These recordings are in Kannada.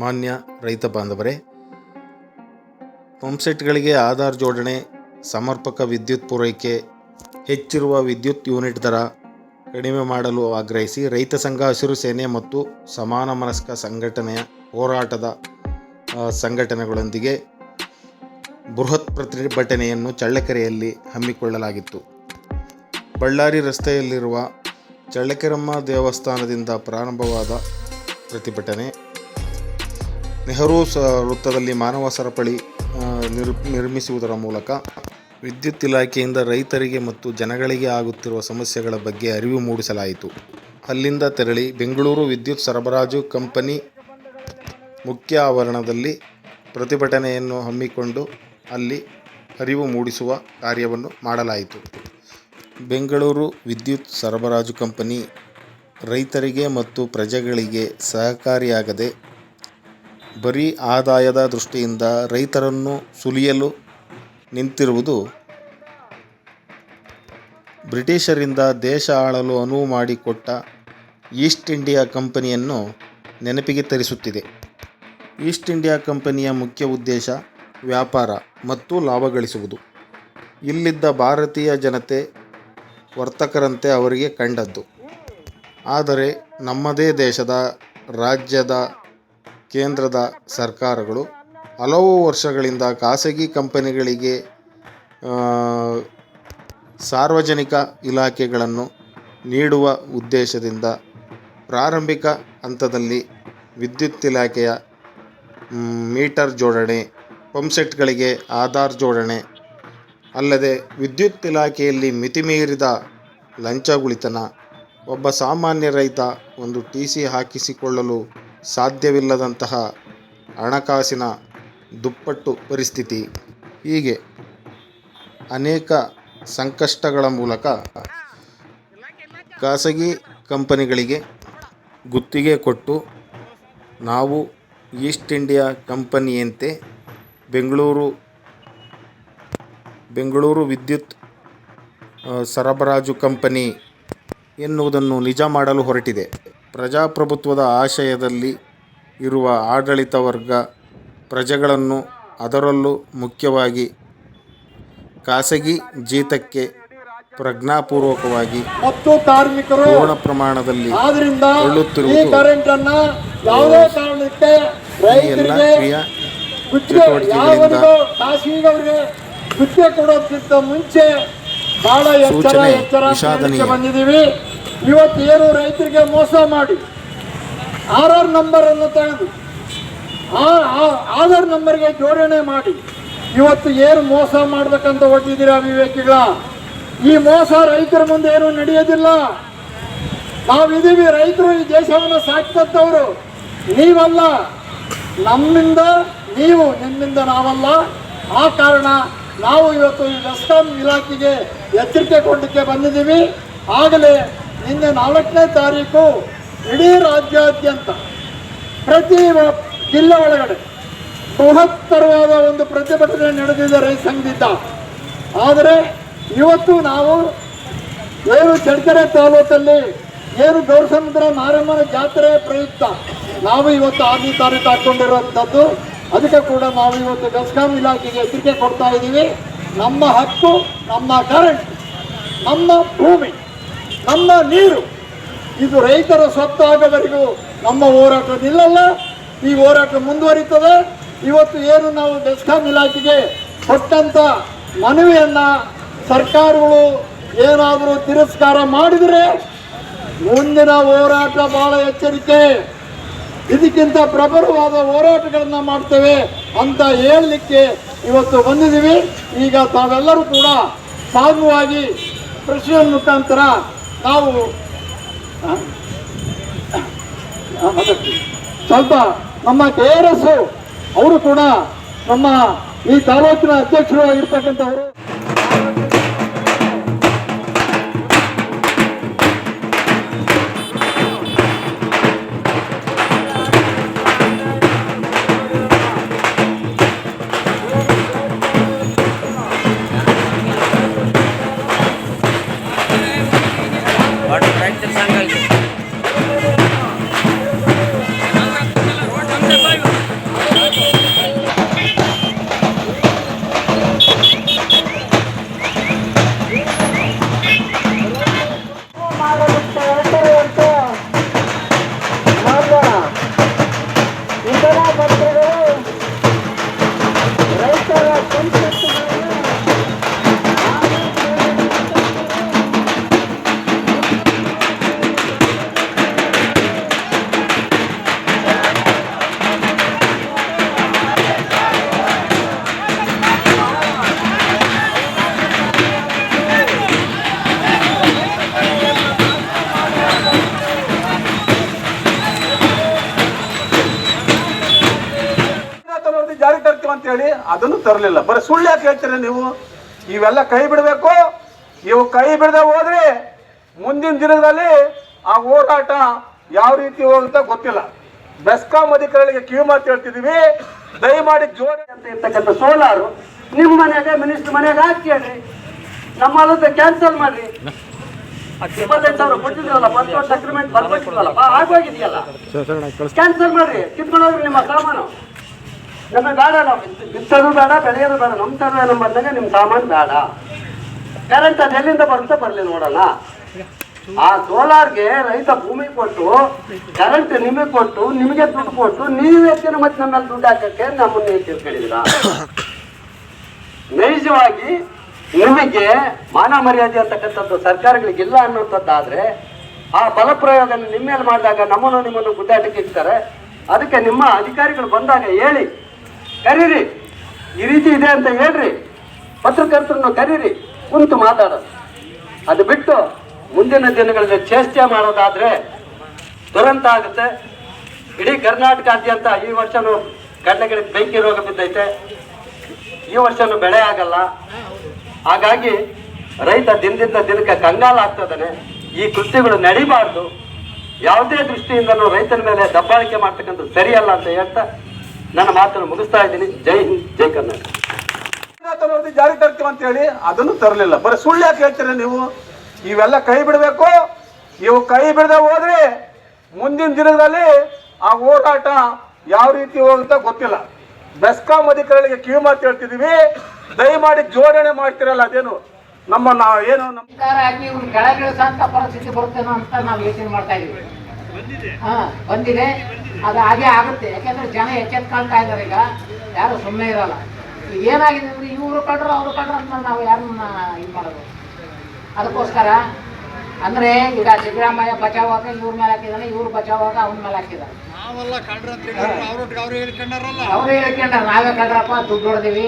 ಮಾನ್ಯ ರೈತ ಬಾಂಧವರೇ, ಪಂಪ್ಸೆಟ್ಗಳಿಗೆ ಆಧಾರ್ ಜೋಡಣೆ, ಸಮರ್ಪಕ ವಿದ್ಯುತ್ ಪೂರೈಕೆ, ಹೆಚ್ಚಿರುವ ವಿದ್ಯುತ್ ಯೂನಿಟ್ ದರ ಕಡಿಮೆ ಮಾಡಲು ಆಗ್ರಹಿಸಿ ರೈತ ಸಂಘ ಹಸಿರು ಸೇನೆ ಮತ್ತು ಸಮಾನ ಮನಸ್ಕ ಸಂಘಟನೆಯ ಹೋರಾಟದ ಸಂಘಟನೆಗಳೊಂದಿಗೆ ಬೃಹತ್ ಪ್ರತಿಭಟನೆಯನ್ನು ಚಳ್ಳಕೆರೆಯಲ್ಲಿ ಹಮ್ಮಿಕೊಳ್ಳಲಾಗಿತ್ತು. ಬಳ್ಳಾರಿ ರಸ್ತೆಯಲ್ಲಿರುವ ಚಳ್ಳಕೆರಮ್ಮ ದೇವಸ್ಥಾನದಿಂದ ಪ್ರಾರಂಭವಾದ ಪ್ರತಿಭಟನೆ ನೆಹರು ಸ ವೃತ್ತದಲ್ಲಿ ಮಾನವ ಸರಪಳಿ ನಿರ್ ನಿರ್ಮಿಸುವುದರ ಮೂಲಕ ವಿದ್ಯುತ್ ಇಲಾಖೆಯಿಂದ ರೈತರಿಗೆ ಮತ್ತು ಜನಗಳಿಗೆ ಆಗುತ್ತಿರುವ ಸಮಸ್ಯೆಗಳ ಬಗ್ಗೆ ಅರಿವು ಮೂಡಿಸಲಾಯಿತು. ಅಲ್ಲಿಂದ ತೆರಳಿ ಬೆಂಗಳೂರು ವಿದ್ಯುತ್ ಸರಬರಾಜು ಕಂಪನಿ ಮುಖ್ಯ ಆವರಣದಲ್ಲಿ ಪ್ರತಿಭಟನೆಯನ್ನು ಹಮ್ಮಿಕೊಂಡು ಅಲ್ಲಿ ಅರಿವು ಮೂಡಿಸುವ ಕಾರ್ಯವನ್ನು ಮಾಡಲಾಯಿತು. ಬೆಂಗಳೂರು ವಿದ್ಯುತ್ ಸರಬರಾಜು ಕಂಪನಿ ರೈತರಿಗೆ ಮತ್ತು ಪ್ರಜೆಗಳಿಗೆ ಸಹಕಾರಿಯಾಗದೆ ಬರೀ ಆದಾಯದ ದೃಷ್ಟಿಯಿಂದ ರೈತರನ್ನು ಸುಲಿಯಲು ನಿಂತಿರುವುದು ಬ್ರಿಟಿಷರಿಂದ ದೇಶ ಆಳಲು ಅನುವು ಮಾಡಿಕೊಟ್ಟ ಈಸ್ಟ್ ಇಂಡಿಯಾ ಕಂಪನಿಯನ್ನು ನೆನಪಿಗೆ ತರಿಸುತ್ತಿದೆ. ಈಸ್ಟ್ ಇಂಡಿಯಾ ಕಂಪನಿಯ ಮುಖ್ಯ ಉದ್ದೇಶ ವ್ಯಾಪಾರ ಮತ್ತು ಲಾಭ ಗಳಿಸುವುದು. ಇಲ್ಲಿದ್ದ ಭಾರತೀಯ ಜನತೆ ವರ್ತಕರಂತೆ ಅವರಿಗೆ ಕಂಡದ್ದು. ಆದರೆ ನಮ್ಮದೇ ದೇಶದ ರಾಜ್ಯದ ಕೇಂದ್ರದ ಸರ್ಕಾರಗಳು ಹಲವು ವರ್ಷಗಳಿಂದ ಖಾಸಗಿ ಕಂಪನಿಗಳಿಗೆ ಸಾರ್ವಜನಿಕ ಇಲಾಖೆಗಳನ್ನು ನೀಡುವ ಉದ್ದೇಶದಿಂದ ಪ್ರಾರಂಭಿಕ ಹಂತದಲ್ಲಿ ವಿದ್ಯುತ್ ಇಲಾಖೆಯ ಮೀಟರ್ ಜೋಡಣೆ ಪಂಪ್ಸೆಟ್ಗಳಿಗೆ ಆಧಾರ್ ಜೋಡಣೆ, ಅಲ್ಲದೆ ವಿದ್ಯುತ್ ಇಲಾಖೆಯಲ್ಲಿ ಮಿತಿಮೀರಿದ ಲಂಚಗುಳಿತನ ಒಬ್ಬ ಸಾಮಾನ್ಯ ರೈತ ಒಂದು ಟಿ ಸಿ ಹಾಕಿಸಿಕೊಳ್ಳಲು ಸಾಧ್ಯವಿಲ್ಲದಂತಹ ಹಣಕಾಸಿನ ದುಪ್ಪಟ್ಟು ಪರಿಸ್ಥಿತಿ. ಹೀಗೆ ಅನೇಕ ಸಂಕಷ್ಟಗಳ ಮೂಲಕ ಖಾಸಗಿ ಕಂಪನಿಗಳಿಗೆ ಗುತ್ತಿಗೆ ಕೊಟ್ಟು ನಾವು ಈಸ್ಟ್ ಇಂಡಿಯಾ ಕಂಪನಿಯಂತೆ ಬೆಂಗಳೂರು ಬೆಂಗಳೂರು ವಿದ್ಯುತ್ ಸರಬರಾಜು ಕಂಪನಿ ಎನ್ನುವುದನ್ನು ನಿಜ ಮಾಡಲು ಹೊರಟಿದೆ. ಪ್ರಜಾಪ್ರಭುತ್ವದ ಆಶಯದಲ್ಲಿ ಇರುವ ಆಡಳಿತ ವರ್ಗ ಪ್ರಜೆಗಳನ್ನು ಅದರಲ್ಲೂ ಮುಖ್ಯವಾಗಿ ಖಾಸಗಿ ಜೀತಕ್ಕೆ ಪ್ರಜ್ಞಾಪೂರ್ವಕವಾಗಿ ಮತ್ತು ಕಾರ್ಮಿಕರು ಪೂರ್ಣ ಪ್ರಮಾಣದಲ್ಲಿ ಆದ್ರಿಂದ ಈ ಕೊಳ್ಳುತ್ತಿರುವುದು ಕರೆಂಟ್ ಅನ್ನ ಯಾವುದೇ ಕಾರಣಕ್ಕೆ ಈ ಎಲ್ಲ ರೈತರಿಗೆ ಕ್ರಿಯಾ ಗುತ್ತಿಗೆ ಚಟುವಟಿಕೆಗಳಿಂದ ಯಾವನಿಗೂ ಖಾಸಗಿಯವರಿಗೆ ಗುತ್ತಿಗೆ ಕೊಡೋದಕ್ಕಿಂತ ಮುಂಚೆ ಬಹಳ ಎಚ್ಚರ ಸೂಚನೆ ಎಚ್ಚರ ಅಂತ ವಿಷಾದನೀಯ. ಬಂದಿದ್ದೀವಿ ಇವತ್ತು ಏನು ರೈತರಿಗೆ ಮೋಸ ಮಾಡಿ ಆರ್ ಆರ್ ನಂಬರ್ ಅನ್ನು ತೆಗೆದು ಆಧಾರ್ ನಂಬರ್ಗೆ ಜೋಡಣೆ ಮಾಡಿ ಇವತ್ತು ಏನು ಮೋಸ ಮಾಡ್ಬೇಕಂತ ಹೊರಟಿದ್ದೀರಾ ವಿವೇಕಿಗಳ ಈ ಮೋಸ ರೈತರ ಮುಂದೆ ಏನು ನಡೆಯೋದಿಲ್ಲ. ನಾವಿದ್ದೀವಿ, ರೈತರು ಈ ದೇಶವನ್ನು ಸಾಕ್ತಂತವ್ರು ನೀವಲ್ಲ. ನಮ್ಮಿಂದ ನೀವು, ನಿಮ್ಮಿಂದ ನಾವಲ್ಲ. ಆ ಕಾರಣ ನಾವು ಇವತ್ತು ಈ ಇಲಾಖೆಗೆ ಎಚ್ಚರಿಕೆ ಕೊಡಲಿಕ್ಕೆ ಬಂದಿದ್ದೀವಿ. ಆಗಲೇ ನಿನ್ನೆ ನಾಲ್ಕನೇ ತಾರೀಕು ಇಡೀ ರಾಜ್ಯಾದ್ಯಂತ, ಪ್ರತಿ ಜಿಲ್ಲೆ ಒಳಗಡೆ ಬೃಹತ್ತರವಾದ ಒಂದು ಪ್ರತಿಭಟನೆ ನಡೆದಿದೆ ರೈತ ಸಂಘದಿಂದ. ಆದರೆ ಇವತ್ತು ನಾವು ಏನು ಚಳ್ಳಕೆರೆ ತಾಲೂಕಲ್ಲಿ ಏನು ಗೌರಸಮುದ್ರ ಮಾರಮ್ಮನ ಜಾತ್ರೆ ಪ್ರಯುಕ್ತ ನಾವು ಇವತ್ತು ಆರನೇ ತಾರೀಕು ಹಾಕೊಂಡಿರುವಂಥದ್ದು, ಅದಕ್ಕೆ ಕೂಡ ನಾವು ಇವತ್ತು ಬೆಸ್ಕಾಂ ಇಲಾಖೆಗೆ ಎಚ್ಚರಿಕೆ ಕೊಡ್ತಾ ಇದ್ದೀವಿ. ನಮ್ಮ ಹಕ್ಕು, ನಮ್ಮ ಕರೆಂಟ್ ನಮ್ಮ ಭೂಮಿ. ನಮ್ಮ ನೀರು. ಇದು ರೈತರ ಸ್ವತ್ತಾಗದವರೆಗೂ ನಮ್ಮ ಹೋರಾಟ ನಿಲ್ಲಲ್ಲ ಈ ಹೋರಾಟ ಮುಂದುವರಿತದೆ. ಇವತ್ತು ಏನು ನಾವು ಬೆಸ್ಕಾಂ ಇಲಾಖೆಗೆ ಕೊಟ್ಟಂತ ಮನವಿಯನ್ನು ಸರ್ಕಾರಗಳು ಏನಾದರೂ ತಿರಸ್ಕಾರ ಮಾಡಿದರೆ ಮುಂದಿನ ಹೋರಾಟ ಬಹಳ ಎಚ್ಚರಿಕೆ. ಇದಕ್ಕಿಂತ ಪ್ರಬಲವಾದ ಹೋರಾಟಗಳನ್ನು ಮಾಡ್ತೇವೆ ಅಂತ ಹೇಳಲಿಕ್ಕೆ ಇವತ್ತು ಬಂದಿದ್ದೀವಿ. ಈಗ ತಾವೆಲ್ಲರೂ ಕೂಡ ಸಾಗುವಾಗಿ ಕೃಷಿಯ ಮುಖಾಂತರ ನಾವು ಸ್ವಲ್ಪ ನಮ್ಮ ಕೆ ಆರ್ ಎಸ್ ಅವರು ಕೂಡ ನಮ್ಮ ಈ ತಾಲೂಕಿನ ಅಧ್ಯಕ್ಷರು ಆಗಿರ್ತಕ್ಕಂಥವರು ಅಂತೇಳಿ ಅದನ್ನು ತರಲಿಲ್ಲ. ಬರೀ ಸುಳ್ಳು ಯಾಕೆ ಹೇಳ್ತೀರಿ ನೀವು? ಇವೆಲ್ಲ ಕೈ ಬಿಡಬೇಕು. ಇವು ಕೈ ಬಿಡದೆ ಹೋದ್ರೆ ಮುಂದಿನ ದಿನದಲ್ಲಿ ಆ ಹೋರಾಟ ಯಾವ ರೀತಿ ಹೋಗುತ್ತೆ ಗೊತ್ತಿಲ್ಲ. ಬೆಸ್ಕಾಂ ಅಧಿಕಾರಿಗಳಿಗೆ ಕಿವಿ ಮಾತು ಹೇಳ್ತಿದೀವಿ ದಯಮಾಡಿ ಜೋಡಿ ಅಂತ ಇರ್ತಕ್ಕಂಥ ಸೋಲಾರು ನಿಮ್ಮ ಮನೆಗೆ ಮಿನಿಸ್ಟರ್ ಮನೆಗೆ ಹಾಕಿ ಹೇಳ್ರಿ. ನಮ್ಮ ಅಲ್ಲದ ಕ್ಯಾನ್ಸಲ್ ಮಾಡ್ರಿ. ಇಪ್ಪತ್ತೈದು ಸಾವಿರ ಕೊಟ್ಟಿದ್ರಲ್ಲ ವರ್ಷ ಅಗ್ರಿಮೆಂಟ್ ಬರ್ಬೇಕಿಲ್ವಲ್ಲಪ್ಪ ಆಗೋಗಿದೆಯಲ್ಲ. ಕ್ಯಾನ್ಸಲ್ ಮಾಡ್ರಿ ಕಿತ್ಕೊಂಡೋಗ್ರಿ ನಿಮ್ಮ ಸಾಮಾನು. ನಮಗೆ ಬೇಡ, ನಾವು ಬಿತ್ತದು ಬೇಡ, ಬೆಳೆಯೋದು ಬೇಡ ನಮ್ಮ ತರುವೆ ನಮ್ಮ ಬಂದಾಗ ನಿಮ್ಮ ಸಾಮಾನು ಬೇಡ. ಕರೆಂಟ್ ಅದು ಎಲ್ಲಿಂದ ಬರುತ್ತೆ ಬರಲಿ ನೋಡೋಣ. ಆ ಸೋಲಾರ್ಗೆ ರೈತ ಭೂಮಿ ಕೊಟ್ಟು ಕರೆಂಟ್ ನಿಮಗೆ ಕೊಟ್ಟು, ನಿಮಗೆ ದುಡ್ಡು ಕೊಟ್ಟು, ನೀವು ಎತ್ತಿನ ಮತ್ತೆ ನಮ್ಮಲ್ಲಿ ದುಡ್ಡು ಹಾಕಕ್ಕೆ ನಮ್ಮನ್ನ ತಿಳ್ಕೊಂಡಿದ್ದೀರಾ ನೈಜವಾಗಿ ನಿಮಗೆ ಮಾನ ಮರ್ಯಾದೆ ಅಂತಕ್ಕಂಥದ್ದು ಸರ್ಕಾರಗಳಿಗಿಲ್ಲ ಅನ್ನುವಂಥದ್ದಾದ್ರೆ, ಆ ಬಲ ಆ ನಿಮ್ಮ ಮಾಡಿದಾಗ ನಮ್ಮನ್ನು ನಿಮ್ಮನ್ನು ಗುದ್ದಾಟಕ್ಕೆ ಇರ್ತಾರೆ ಅದಕ್ಕೆ ನಿಮ್ಮ ಅಧಿಕಾರಿಗಳು ಬಂದಾಗ ಹೇಳಿ ಕರೀರಿ. ಈ ರೀತಿ ಇದೆ ಅಂತ ಹೇಳ್ರಿ. ಪತ್ರಕರ್ತರನ್ನು ಕರೀರಿ. ಕುಂತು ಮಾತಾಡೋದು. ಅದು ಬಿಟ್ಟು ಮುಂದಿನ ದಿನಗಳಲ್ಲಿ ಚೇಷ್ಟೆ ಮಾಡೋದಾದ್ರೆ ದುರಂತ ಆಗುತ್ತೆ. ಇಡೀ ಕರ್ನಾಟಕಾದ್ಯಂತ ಈ ವರ್ಷನೂ ಕಡಲೆಗಳಿಗೆ ಬೆಂಕಿ ರೋಗ ಬಿದ್ದೈತೆ. ಈ ವರ್ಷನೂ ಬೆಳೆ ಆಗಲ್ಲ. ಹಾಗಾಗಿ ರೈತ ದಿನದಿಂದ ದಿನಕ್ಕೆ ಕಂಗಾಲಾಗ್ತದಾನೆ ಈ ಕೃತ್ಯಗಳು ನಡಿಬಾರ್ದು. ಯಾವುದೇ ದೃಷ್ಟಿಯಿಂದಲೂ ರೈತನ ಮೇಲೆ ದಬ್ಬಾಳಿಕೆ ಮಾಡ್ತಕ್ಕಂಥದ್ದು ಸರಿಯಲ್ಲ ಅಂತ ಹೇಳ್ತಾ ನನ್ನ ಮಾತನ್ನು ಮುಗಿಸ್ತಾ ಇದ್ದೀನಿ. ಜೈ ಹಿಂದ್ ಜೈ ಕರ್ನಾಟಕ. ಜಾರಿಗೆ ಜಾರಿ ತರ್ತೀವಿ ಅಂತ ಹೇಳಿ ಅದನ್ನು ತರಲಿಲ್ಲ. ಬರೀ ಸುಳ್ಳು ಯಾಕೆ ಹೇಳ್ತೀರ ನೀವು? ಇವೆಲ್ಲ ಕೈ ಬಿಡಬೇಕು. ನೀವು ಕೈ ಬಿಡದೆ ಹೋದ್ರೆ ಮುಂದಿನ ದಿನದಲ್ಲಿ ಆ ಹೋರಾಟ ಯಾವ ರೀತಿ ಹೋಗುತ್ತೆ ಗೊತ್ತಿಲ್ಲ. ಬೆಸ್ಕಾಂ ಅಧಿಕಾರಿಗಳಿಗೆ ಕಿವಿ ಮಾತು ಹೇಳ್ತಿದೀವಿ ದಯಮಾಡಿ ಜೋಡಣೆ ಮಾಡ್ತಿರಲ್ಲ ಅದೇನು? ನಮ್ಮ ನಾವು ಏನು ನಮ್ಮ ಆಗಿ ಹಾಕಿ ಇವ್ರು ಕೆಳಗಿಳಿಸಂತ ಪರಿಸ್ಥಿತಿ ಬರುತ್ತೇನೋ ಅಂತ ನಾವು ಯೋಚನೆ ಮಾಡ್ತಾ ಇದೀವಿ. ಹಾ ಬಂದಿದೆ. ಅದು ಹಾಗೆ ಆಗುತ್ತೆ. ಯಾಕೆಂದ್ರೆ ಜನ ಎಚ್ಚೆತ್ಕೊಳ್ತಾ ಇದ್ದಾರೆ ಈಗ. ಯಾರು ಸುಮ್ಮನೆ ಇರಲ್ಲ. ಈಗ ಏನಾಗಿದೆ ಅಂದ್ರೆ ಇವರು ಕಂಡ್ರು ಅವರು ಕಂಡ್ರು ಅಂತ ನಾವು ಯಾರನ್ನ ಇದು ಮಾಡೋದು? ಅದಕ್ಕೋಸ್ಕರ ಅಂದ್ರೆ ಈಗ ಸಿದ್ದರಾಮಯ್ಯ ಬಚಾವಾಗ ಇವ್ರ ಮೇಲೆ ಹಾಕಿದಾನೆ ಇವ್ರು ಬಚಾವಾಗ ಅವನ ಮೇಲೆ ಹಾಕಿದ್ದಾರೆ. ಅವ್ರು ಹೇಳ್ಕೊಂಡ್ರ. ನಾವೇ ಕಂಡ್ರಪ್ಪ ದುಡ್ಡು ಹೊಡೆದಿವಿ.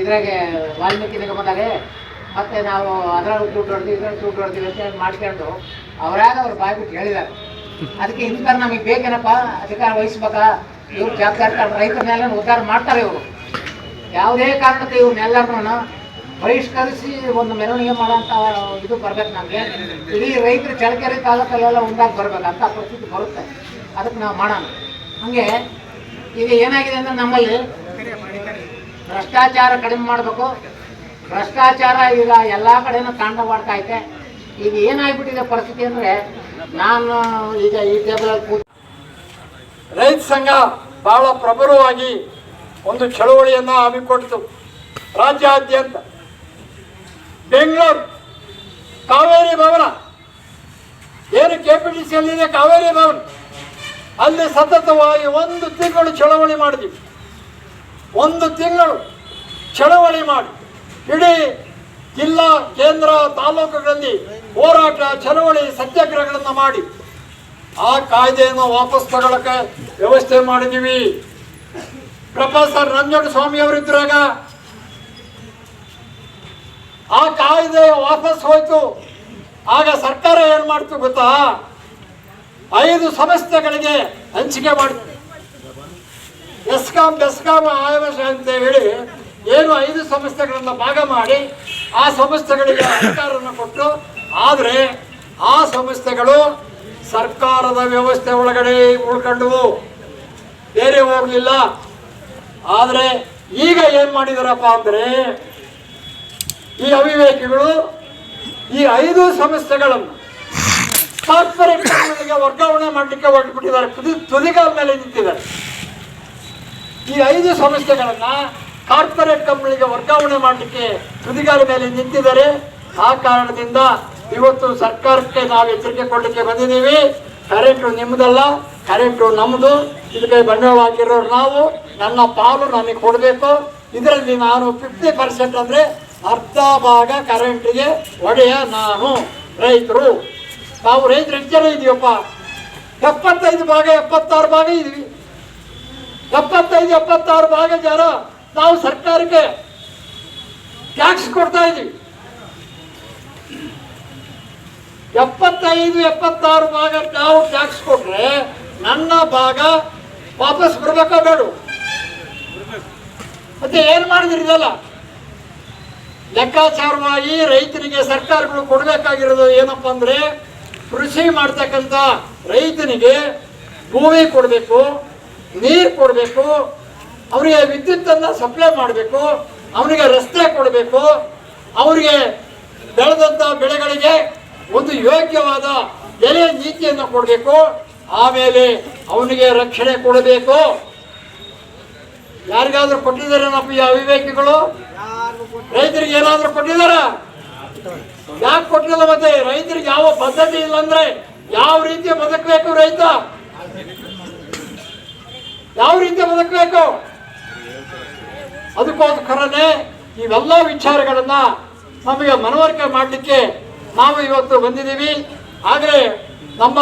ಇದ್ರಾಗೆ ವಾಲ್ಮೀಕಿ ನಿಗಮದಾಗೆ ಮತ್ತೆ ನಾವು ಅದ್ರಾಗ ದುಡ್ಡು ಹೊಡೆದಿವಿ ಇದ್ರಾಗ ದುಡ್ಡು ಹೊಡೆದಿವಿ ಅಂತ ಮಾಡ್ಕೊಂಡು ಅವ್ರಾಗ ಅವ್ರ ಬಾಯ್ಬಿಟ್ಟು ಹೇಳಿದ್ದಾರೆ. ಅದಕ್ಕೆ ಇಂಥವ್ರು ನಮಗೆ ಬೇಕೇನಪ್ಪ? ಅಧಿಕಾರ ವಹಿಸ್ಬೇಕಾ? ಇವ್ರು ಜವಾಬ್ದಾರಿ ಮೇಲೆ ಉದ್ಧಾರ ಮಾಡ್ತಾರೆ ಇವರು. ಯಾವುದೇ ಕಾರಣಕ್ಕೆ ಇವ್ರನ್ನೆಲ್ಲರನ್ನು ಬಹಿಷ್ಕರಿಸಿ ಒಂದು ಮೆರವಣಿಗೆ ಮಾಡೋಂಥ ಇದು ಬರ್ಬೇಕು ನಮಗೆ. ಇಡೀ ರೈತರು ಚಳಕೆರೆ ತಾಲೂಕಲ್ಲೆಲ್ಲ ಒಂದಾಗಿ ಬರ್ಬೇಕು, ಅಂತ ಪರಿಸ್ಥಿತಿ ಬರುತ್ತೆ. ಅದಕ್ಕೆ ನಾವು ಮಾಡೋಣ. ಹಂಗೆ ಈಗ ಏನಾಗಿದೆ ಅಂದ್ರೆ ನಮ್ಮಲ್ಲಿ ಭ್ರಷ್ಟಾಚಾರ ಕಡಿಮೆ ಮಾಡಬೇಕು. ಭ್ರಷ್ಟಾಚಾರ ಈಗ ಎಲ್ಲ ಕಡೆನೂ ತಾಂಡವಾಡ್ತಾ ಐತೆ. ಈಗ ಏನಾಗ್ಬಿಟ್ಟಿದೆ ಪರಿಸ್ಥಿತಿ ಅಂದರೆ ನಾನು ಈಗ ಈ ಟೇಬಲ್ ರೈತ ಸಂಘ ಬಹಳ ಪ್ರಬಲವಾಗಿ ಒಂದು ಚಳುವಳಿಯನ್ನು ಹಮ್ಮಿಕೊಡ್ತು ರಾಜ್ಯಾದ್ಯಂತ ಬೆಂಗಳೂರು ಕಾವೇರಿ ಭವನ. ಏನು ಕೆ ಪಿ ಟಿ ಸಿಯಲ್ಲಿದೆ ಕಾವೇರಿ ಭವನ. ಅಲ್ಲಿ ಸತತವಾಗಿ ಒಂದು ತಿಂಗಳು ಚಳವಳಿ ಮಾಡಿದ್ವಿ. ಒಂದು ತಿಂಗಳು ಚಳವಳಿ ಮಾಡಿ. ಇಡೀ ಜಿಲ್ಲಾ, ಕೇಂದ್ರ ತಾಲೂಕುಗಳಲ್ಲಿ ಹೋರಾಟ ಚಳವಳಿ ಸತ್ಯಾಗ್ರಹಗಳನ್ನು ಮಾಡಿ, ಆ ಕಾಯ್ದೆಯನ್ನು ವಾಪಸ್ ತಗೊಳಕ್ಕೆ ವ್ಯವಸ್ಥೆ ಮಾಡಿದ್ದೀವಿ ಪ್ರೊಫೆಸರ್ ರಂಜನ್ ಸ್ವಾಮಿ ಅವರಿದ್ರಾಗ ಆ ಕಾಯ್ದೆ ವಾಪಸ್ ಹೋಯ್ತು. ಆಗ ಸರ್ಕಾರ ಏನ್ ಮಾಡ್ತು ಗೊತ್ತಾ? ಐದು ಸಂಸ್ಥೆಗಳಿಗೆ ಹಂಚಿಕೆ ಮಾಡಿತು. ಎಸ್ಕಾಂ, ಬೆಸ್ಕಾಂ ಆಯವಶ ಅಂತ ಹೇಳಿ ಏನು ಐದು ಸಂಸ್ಥೆಗಳನ್ನ ಭಾಗ ಮಾಡಿ, ಆ ಸಂಸ್ಥೆಗಳಿಗೆ ಅಧಿಕಾರವನ್ನು ಕೊಟ್ಟು ಆದರೆ ಆ ಸಂಸ್ಥೆಗಳು ಸರ್ಕಾರದ ವ್ಯವಸ್ಥೆ ಒಳಗಡೆ ಉಳ್ಕೊಂಡವು. ಬೇರೆ ಹೋಗಲಿಲ್ಲ. ಆದರೆ ಈಗ ಏನು ಮಾಡಿದಾರಪ್ಪ ಅಂದರೆ ಈ ಅವಿವೇಕಿಗಳು ಈ ಐದು ಸಂಸ್ಥೆಗಳನ್ನು ಕಾರ್ಪೊರೇಟ್ ಕಂಪನಿಗೆ ವರ್ಗಾವಣೆ ಮಾಡಲಿಕ್ಕೆ ಹೊರಟುಬಿಟ್ಟಿದ್ದಾರೆ ತುದಿ ತುದಿಗಾಲ ಮೇಲೆ ನಿಂತಿದ್ದಾರೆ. ಈ ಐದು ಸಂಸ್ಥೆಗಳನ್ನು ಕಾರ್ಪೊರೇಟ್ ಕಂಪ್ನಿಗೆ ವರ್ಗಾವಣೆ ಮಾಡಲಿಕ್ಕೆ ತುದಿಗಾಲ ಮೇಲೆ ನಿಂತಿದ್ದಾರೆ. ಆ ಕಾರಣದಿಂದ ಇವತ್ತು ಸರ್ಕಾರಕ್ಕೆ ನಾವು ಎಚ್ಚರಿಕೆ ಕೊಡಲಿಕ್ಕೆ ಬಂದಿದ್ದೀವಿ. ಕರೆಂಟು ನಿಮ್ಮದಲ್ಲ ಕರೆಂಟು ನಮ್ಮದು ಇದಕ್ಕೆ ಬಂಡವಾಳ ಹಾಕಿರೋರು ನಾವು. ನನ್ನ ಪಾಲು ನನಗೆ ಕೊಡಬೇಕು. ಇದರಲ್ಲಿ ನಾನು ಫಿಫ್ಟಿ ಪರ್ಸೆಂಟ್ ಅಂದರೆ ಅರ್ಧ ಭಾಗ ಕರೆಂಟಿಗೆ ಒಡೆಯ ನಾನು, ರೈತರು. ನಾವು ರೈತರು ಎಷ್ಟು ಜನ ಇದೀವಪ್ಪ. ಎಪ್ಪತ್ತೈದು ಭಾಗ, ಎಪ್ಪತ್ತಾರು ಭಾಗ ಇದೀವಿ. ಎಪ್ಪತ್ತೈದು, ಎಪ್ಪತ್ತಾರು ಭಾಗ ಜನ ನಾವು ಸರ್ಕಾರಕ್ಕೆ ಟ್ಯಾಕ್ಸ್ ಕೊಡ್ತಾ ಇದ್ದೀವಿ ಎಪ್ಪತ್ತೈದು, ಎಪ್ಪತ್ತಾರು ಭಾಗ ನಾವು ಟ್ಯಾಕ್ಸ್ ಕೊಟ್ರೆ ನನ್ನ ಭಾಗ ವಾಪಸ್ ಬರ್ಬೇಕಾ ಬೇಡ. ಮತ್ತೆ ಏನು ಮಾಡಿದ್ರಿ ಇದೆಲ್ಲ? ಲೆಕ್ಕಾಚಾರವಾಗಿ ರೈತನಿಗೆ ಸರ್ಕಾರಗಳು ಕೊಡಬೇಕಾಗಿರೋದು ಏನಪ್ಪ ಅಂದ್ರೆ ಕೃಷಿ ಮಾಡ್ತಕ್ಕಂಥ ರೈತನಿಗೆ ಭೂಮಿ ಕೊಡಬೇಕು, ನೀರು ಕೊಡಬೇಕು, ಅವರಿಗೆ ವಿದ್ಯುತ್ತನ್ನು ಸಪ್ಲೈ ಮಾಡಬೇಕು, ಅವನಿಗೆ ರಸ್ತೆ ಕೊಡಬೇಕು, ಅವರಿಗೆ ಬೆಳೆದಂಥ ಬೆಳೆಗಳಿಗೆ ಒಂದು ಯೋಗ್ಯವಾದ ಬೆಲೆ ನೀತಿಯನ್ನು ಕೊಡಬೇಕು, ಆಮೇಲೆ ಅವನಿಗೆ ರಕ್ಷಣೆ ಕೊಡಬೇಕು. ಯಾರಿಗಾದ್ರೂ ಕೊಟ್ಟಿದ್ದಾರೇನಪ್ಪ ಈ ಅವಿವೇಕಿಗಳು? ರೈತರಿಗೆ ಏನಾದ್ರೂ ಕೊಟ್ಟಿದಾರ ಯಾಕೆ ಕೊಟ್ಟಿಲ್ಲ ಮತ್ತೆ? ರೈತರಿಗೆ ಯಾವ ಪದ್ಧತಿ ಇಲ್ಲ ಅಂದ್ರೆ ಯಾವ ರೀತಿ ಬದುಕಬೇಕು ರೈತ? ಯಾವ ರೀತಿ ಬದುಕಬೇಕು? ಅದಕ್ಕೋಸ್ಕರನೇ ಇವೆಲ್ಲ ವಿಚಾರಗಳನ್ನ ನಮಗೆ ಮನವರಿಕೆ ಮಾಡಲಿಕ್ಕೆ ನಾವು ಇವತ್ತು ಬಂದಿದ್ದೀವಿ. ಆದರೆ ನಮ್ಮ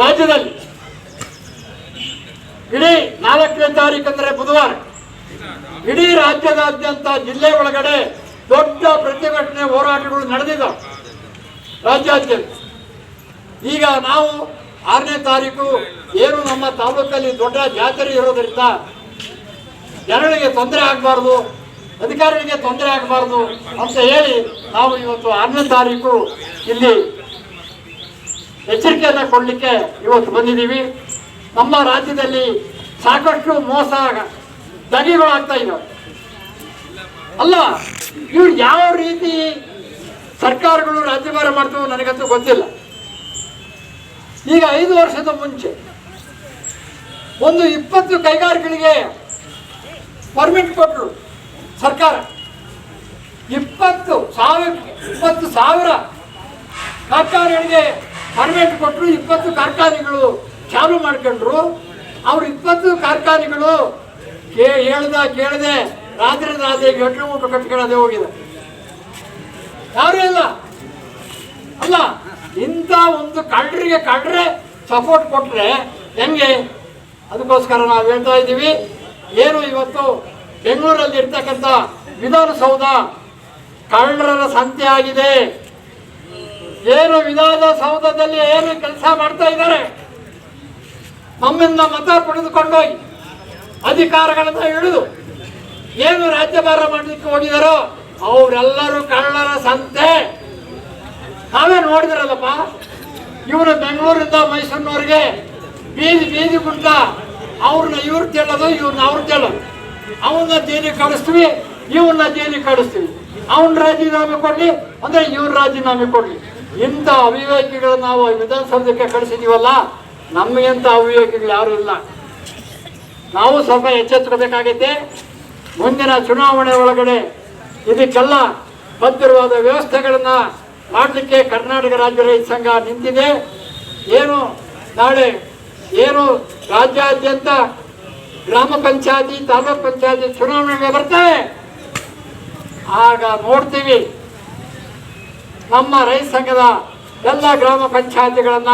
ರಾಜ್ಯದಲ್ಲಿ ಇಡೀ ನಾಲ್ಕನೇ ತಾರೀಕು ಅಂದರೆ ಬುಧವಾರ. ಇಡೀ ರಾಜ್ಯದಾದ್ಯಂತ ಜಿಲ್ಲೆ ಒಳಗಡೆ ದೊಡ್ಡ ಪ್ರತಿಭಟನೆ ಹೋರಾಟಗಳು ನಡೆದಿದ್ದಾವೆ ರಾಜ್ಯಾದ್ಯಂತ. ಈಗ ನಾವು ಆರನೇ ತಾರೀಕು ಏನು ನಮ್ಮ ತಾಲೂಕಲ್ಲಿ ದೊಡ್ಡ ಜಾತ್ರೆ ಇರೋದ್ರಿಂದ ಜನರಿಗೆ ತೊಂದರೆ ಆಗಬಾರ್ದು. ಅಧಿಕಾರಿಗಳಿಗೆ ತೊಂದರೆ ಆಗಬಾರ್ದು ಅಂತ ಹೇಳಿ ನಾವು ಇವತ್ತು ಆರನೇ ತಾರೀಕು ಇಲ್ಲಿ ಎಚ್ಚರಿಕೆಯನ್ನು ಕೊಡಲಿಕ್ಕೆ ಇವತ್ತು ಬಂದಿದ್ದೀವಿ. ನಮ್ಮ ರಾಜ್ಯದಲ್ಲಿ ಸಾಕಷ್ಟು ಮೋಸ ದಗಿಗಳಾಗ್ತಾ ಇದ್ದಾವೆ ಅಲ್ಲ, ಇವ್ರು ಯಾವ ರೀತಿ ಸರ್ಕಾರಗಳು ರಾಜ್ಯಭಾರ ಮಾಡ್ತವೆ ನನಗಂತೂ ಗೊತ್ತಿಲ್ಲ. ಈಗ ಐದು ವರ್ಷದ ಮುಂಚೆ ಒಂದು ಇಪ್ಪತ್ತು ಕೈಗಾರಿಕೆಗಳಿಗೆ ಪರ್ಮಿಟ್ ಕೊಟ್ಟರು ಸರ್ಕಾರ ಇಪ್ಪತ್ತು ಸಾವಿರ ಇಪ್ಪತ್ತು ಸಾವಿರ ಕಾರ್ಖಾನೆಗಳಿಗೆ ಪರ್ಮಿಟ್ ಕೊಟ್ಟರು ಇಪ್ಪತ್ತು ಕಾರ್ಖಾನೆಗಳು ಚಾಲು ಮಾಡ್ಕೊಂಡ್ರು. ಅವ್ರು ಇಪ್ಪತ್ತು ಕಾರ್ಖಾನೆಗಳು ಕೇ, ಹೇಳ್ದ, ಕೇಳದೆ, ರಾತ್ರಿ ರಾತ್ರಿ ಗಂಟೆ ಊಟ ಕಟ್ಕೊಳ್ಳೋದೇ ಹೋಗಿದೆ. ಯಾರು ಇಲ್ಲ ಅಲ್ಲ, ಇಂಥ ಒಂದು ಕಳ್ಳರಿಗೆ ಕಳ್ಳರೆ ಸಪೋರ್ಟ್ ಕೊಟ್ಟರೆ ಹೆಂಗೆ? ಅದಕ್ಕೋಸ್ಕರ ನಾವು ಹೇಳ್ತಾ ಇದ್ದೀವಿ, ಏನು ಇವತ್ತು ಬೆಂಗಳೂರಲ್ಲಿ ಇರ್ತಕ್ಕಂಥ ವಿಧಾನಸೌಧ ಕಳ್ಳರ ಸಂತೆ ಆಗಿದೆ. ಏನು ವಿಧಾನಸೌಧದಲ್ಲಿ ಏನು ಕೆಲಸ ಮಾಡ್ತಾ ಇದ್ದಾರೆ? ನಮ್ಮಿಂದ ಮತ ಪಡೆದುಕೊಂಡೋಗಿ ಅಧಿಕಾರಗಳನ್ನು ಹಿಡಿದು ಏನು ರಾಜ್ಯಭಾರ ಮಾಡಲಿಕ್ಕೆ ಹೋಗಿದಾರೋ ಅವರೆಲ್ಲರೂ ಕಳ್ಳರ ಸಂತೆ. ನಾವೇ ನೋಡಿದಿರಲ್ಲಪ್ಪ, ಇವರು ಬೆಂಗಳೂರಿಂದ ಮೈಸೂರಿನವ್ರಿಗೆ ಬೀದಿ ಬೀದಿ ಕುಡ್ತಾ ಅವ್ರನ್ನ ಇವ್ರು ತೇಳೋದು ಇವ್ರನ್ನ ಅವ್ರು ತೇಳೋದು ಅವನ್ನ ಜೈಲಿಗೆ ಕಳಿಸ್ತೀವಿ ಇವನ್ನ ಜೈಲಿಗೆ ಕಳಿಸ್ತೀವಿ ಅವನ ರಾಜೀನಾಮೆ ಕೊಡ್ಲಿ, ಅಂದ್ರೆ ಇವ್ರ ರಾಜೀನಾಮೆ ಕೊಡ್ಲಿ. ಇಂಥ ಅವಿವೇಕಿಗಳನ್ನ ನಾವು ವಿಧಾನಸೌಧಕ್ಕೆ ಕಳಿಸಿದೀವಲ್ಲ ನಮಗಿಂತ ಅವಿವೇಕಿಗಳು ಯಾರು ಇಲ್ಲ. ನಾವು ಸ್ವಲ್ಪ ಎಚ್ಚೆತ್ಕೋಬೇಕಾಗೈತೆ ಮುಂದಿನ ಚುನಾವಣೆ ಒಳಗಡೆ ಇದಕ್ಕೆಲ್ಲ ಬದ್ಧವಾದ ವ್ಯವಸ್ಥೆಗಳನ್ನ ಮಾಡಲಿಕ್ಕೆ ಕರ್ನಾಟಕ ರಾಜ್ಯ ರೈತ ಸಂಘ ನಿಂತಿದೆ. ಏನು ನಾಳೆ, ಏನು ರಾಜ್ಯಾದ್ಯಂತ ಗ್ರಾಮ ಪಂಚಾಯತಿ, ತಾಲೂಕ್ ಪಂಚಾಯತಿ ಚುನಾವಣೆಗೆ ಬರ್ತವೆ. ಆಗ ನೋಡ್ತೀವಿ ನಮ್ಮ ರೈತ ಸಂಘದ ಎಲ್ಲ ಗ್ರಾಮ ಪಂಚಾಯತಿಗಳನ್ನ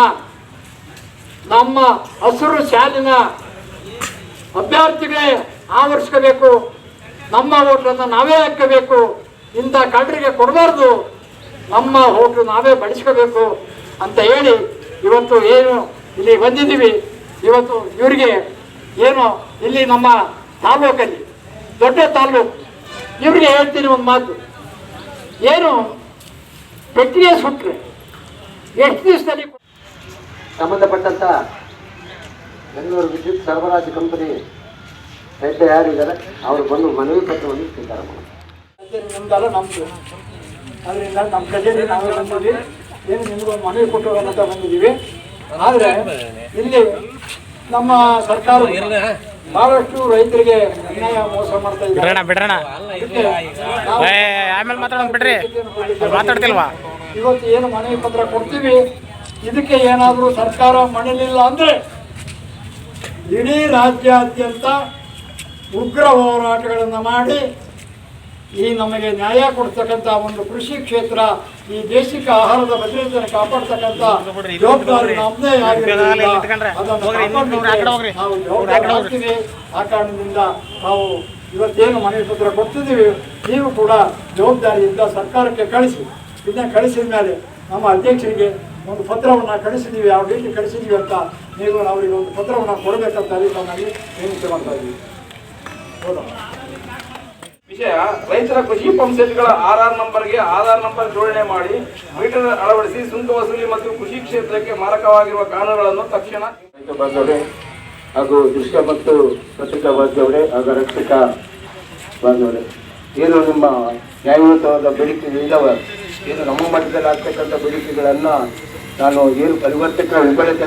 ನಮ್ಮ ಹಸಿರು ಶಾಲಿನ ಅಭ್ಯರ್ಥಿಗಳೇ ಆವರಿಸ್ಕೋಬೇಕು. ನಮ್ಮ ಹೋಟ್ಲನ್ನು ನಾವೇ ಹಾಕಬೇಕು ಇಂಥ ಕಂಡ್ರಿಗೆ ಕೊಡಬಾರ್ದು. ನಮ್ಮ ಹೋಟ್ಲು ನಾವೇ ಬಳಸ್ಕೋಬೇಕು ಅಂತ ಹೇಳಿ ಇವತ್ತು ಏನು ಇಲ್ಲಿ ಬಂದಿದ್ದೀವಿ. ಇವತ್ತು ಇವರಿಗೆ ಏನು ಇಲ್ಲಿ ನಮ್ಮ ತಾಲೂಕಲ್ಲಿ ದೊಡ್ಡ ತಾಲೂಕು. ಇವರಿಗೆ ಹೇಳ್ತೀನಿ ಒಂದು ಮಾತು. ಏನು ಪೆಟ್ಟಿಗೆ ಸುಟ್ಟರೆ ಎಷ್ಟು ದಿವಸದಲ್ಲಿ ಸಂಬಂಧಪಟ್ಟಂತ ಬೆಂಗಳೂರು ವಿದ್ಯುತ್ ಸರಬರಾಜು ಕಂಪನಿ ಹೆಡ್ ಯಾರಿದ್ದಾರೆ ಅವರು ಬಂದು ಮನವಿ ಪತ್ರವನ್ನು ಸ್ವೀಕಾರ ಮಾಡಿ ಖಜಾನೆ ನಮ್ದಲ್ಲ ನಮ್ದು. ಅದರಿಂದ ನಮ್ಮ ಕಡೆಯಿಂದ ನಾವೇ ಬಂದಿದ್ದೀವಿ. ಏನು ನಿಮಗೊಂದು ಮನವಿ ಕೊಟ್ಟು ಅಂತ ಬಂದಿದ್ದೀವಿ. ಆದರೆ ಇಲ್ಲಿ ನಮ್ಮ ಸರ್ಕಾರ ಬಹಳಷ್ಟು ರೈತರಿಗೆ ಅನ್ಯಾಯ ಮೋಸ ಮಾಡ್ತಾ ಇದ್ದಾರೆ. ಬಿಡ್ರಣ ಆಮೇಲೆ ಬಿಡ್ರಿ. ಮಾತಾಡ್ತಿಲ್ವಾ? ಇವತ್ತು ಏನು ಮನವಿ ಪತ್ರ ಕೊಡ್ತೀವಿ? ಇದಕ್ಕೆ ಏನಾದರೂ ಸರ್ಕಾರ ಮಣಿಲಿಲ್ಲ ಅಂದ್ರೆ ಇಡೀ ರಾಜ್ಯಾದ್ಯಂತ ಉಗ್ರ ಹೋರಾಟಗಳನ್ನು ಮಾಡಿ ಈ ನಮಗೆ ನ್ಯಾಯ ಕೊಡ್ತಕ್ಕಂಥ ಒಂದು ಕೃಷಿ ಕ್ಷೇತ್ರ ಈ ದೇಶಿಕ ಆಹಾರದ ಭದ್ರತೆಯನ್ನು ಕಾಪಾಡ್ತಕ್ಕಂಥ ಜವಾಬ್ದಾರಿ ನಮ್ಮದೇ ಆಗಿರೋದ್ರಿಂದ ನಾವು ಜವಾಬ್ದಾರಿ ಆಗ್ತೀವಿ. ಆ ಕಾರಣದಿಂದ ನಾವು ಇವತ್ತೇನು ಮನವಿ ಪತ್ರ ಕೊಡ್ತಿದ್ದೀವಿ ನೀವು ಕೂಡ ಜವಾಬ್ದಾರಿಯಿಂದ ಸರ್ಕಾರಕ್ಕೆ ಕಳಿಸಿ. ಇದನ್ನ ಕಳಿಸಿದ ಮೇಲೆ ನಮ್ಮ ಅಧ್ಯಕ್ಷರಿಗೆ ಒಂದು ಪತ್ರವನ್ನು ಕಳಿಸಿದ್ದೀವಿ ಯಾವ ರೀತಿ ಕಳಿಸಿದ್ದೀವಿ ಅಂತ ನೀವು ಅವರಿಗೆ ಒಂದು ಪತ್ರವನ್ನು ಕೊಡಬೇಕಂತ ಅಲ್ಲಿ ತಮ್ಮಲ್ಲಿ ವಿನಂತಿ ಮಾಡ್ತಾ ಇದ್ದೀವಿ. ವಿಷಯ, ರೈತರ ಕೃಷಿ ಪಂಪ್ ಸೆಟ್ಗಳ ಆರ್ ಆರ್ ನಂಬರ್ಗೆ ಆಧಾರ್ ನಂಬರ್ ಜೋಡಣೆ ಮಾಡಿ, ಮೀಟರ್ ಅಳವಡಿಸಿ ಸುಂಕ ವಸೂಲಿ ಮತ್ತು ಕೃಷಿ ಕ್ಷೇತ್ರಕ್ಕೆ ಮಾರಕವಾಗಿರುವ ಕಾನೂನುಗಳನ್ನು ತಕ್ಷಣ ಹಾಗೂ ದೃಶ್ಯ ಮತ್ತು ಪತ್ರಿಕ ಬಾಂಧವರೇ ಹಾಗೂ ರಕ್ಷಕ ಬಾಂಧವರೇ, ಏನು ನಿಮ್ಮ ನ್ಯಾಯಯುತವಾದ ಬೇಡಿಕೆಗಳಿಲ್ಲವ ಏನು ನಮ್ಮ ಮಟ್ಟದಲ್ಲಿ ಆಗ್ತಕ್ಕಂಥ ಬೇಡಿಕೆಗಳನ್ನು ನಾನು ಏನು ಪರಿವರ್ತಕ ವಿಫಲತೆ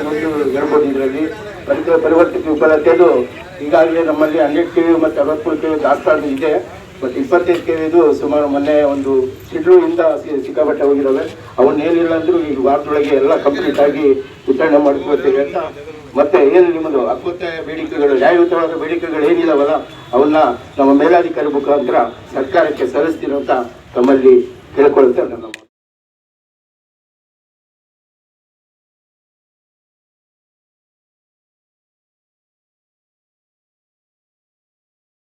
ಹೇಳ್ಬೋದು ಇದರಲ್ಲಿ? ಪರಿವರ್ತಕ ವಿಫಲತೆದು ಈಗಾಗಲೇ ನಮ್ಮಲ್ಲಿ ಹಂಡ್ರೆಡ್ ಕೆ ವಿ ಮತ್ತು ಅರವತ್ಮೂರು ಕೆ ವಿ ದಾಸ್ತಾನು ಇದೆ. ಬಟ್ ಇಪ್ಪತ್ತೈದು ಕೆ ವಿದು ಸುಮಾರು ಮೊನ್ನೆ ಒಂದು ಸಿಡ್ಲುಯಿಂದ ಸಿ- ಸಿಕ್ಕಾಪಟ್ಟೆ ಹೋಗಿದ್ದಾವೆ. ಅವನ್ನ ಏನಿಲ್ಲ ಅಂದರೂ ಈ ವಾರದೊಳಗೆ ಎಲ್ಲ ಕಂಪ್ಲೀಟ್ ಆಗಿ ವಿತರಣೆ ಮಾಡ್ಕೊಳ್ತೇವೆ ಅಂತ. ಮತ್ತೆ ಏನು ನಿಮ್ಮದು ಹಕ್ಕುತ್ತಾಯ ಬೇಡಿಕೆಗಳು, ನ್ಯಾಯಯುತವಾದ ಬೇಡಿಕೆಗಳು ಏನಿಲ್ಲವಲ್ಲ ಅವನ್ನ ನಮ್ಮ ಮೇಲಾಧಿಕಾರಿ ಮುಖಾಂತರ ಸರ್ಕಾರಕ್ಕೆ ಸಲ್ಲಿಸ್ತೀನಿ ಅಂತ ತಮ್ಮಲ್ಲಿ ಕೇಳ್ಕೊಳ್ತೇವೆ ನನ್ನ